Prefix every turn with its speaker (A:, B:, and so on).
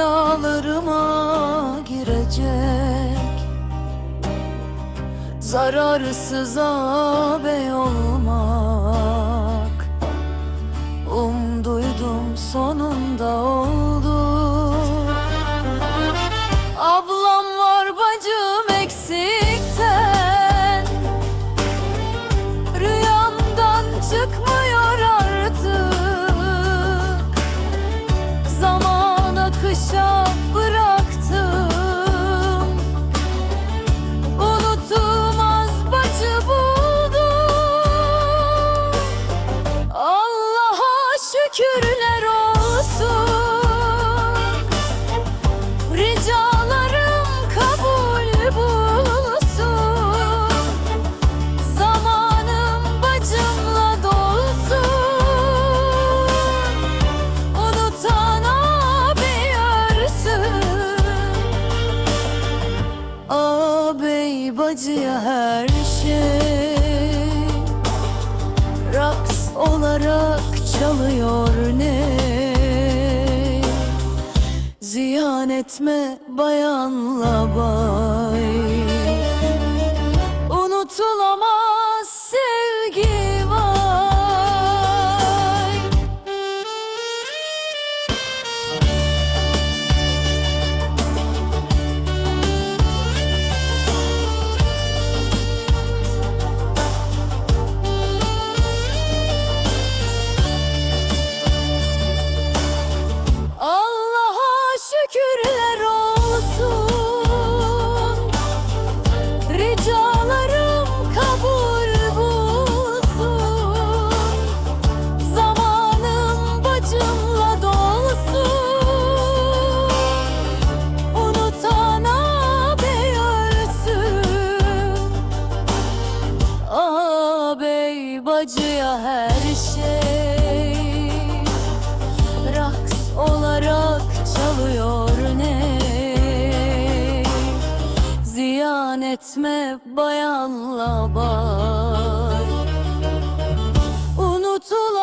A: rüyalarıma girecek. Zararsız ağabey olmak Akışa bıraktım. Unutulmaz bacı buldum. Allah'a şükürler olsun Bacıya her şey. Raks olarak çalıyor ne? Ziyan etme bayanla bay bacıya her şey. Raks olarak çalıyor ne? Ziyan etme bayanla bay. Unutulan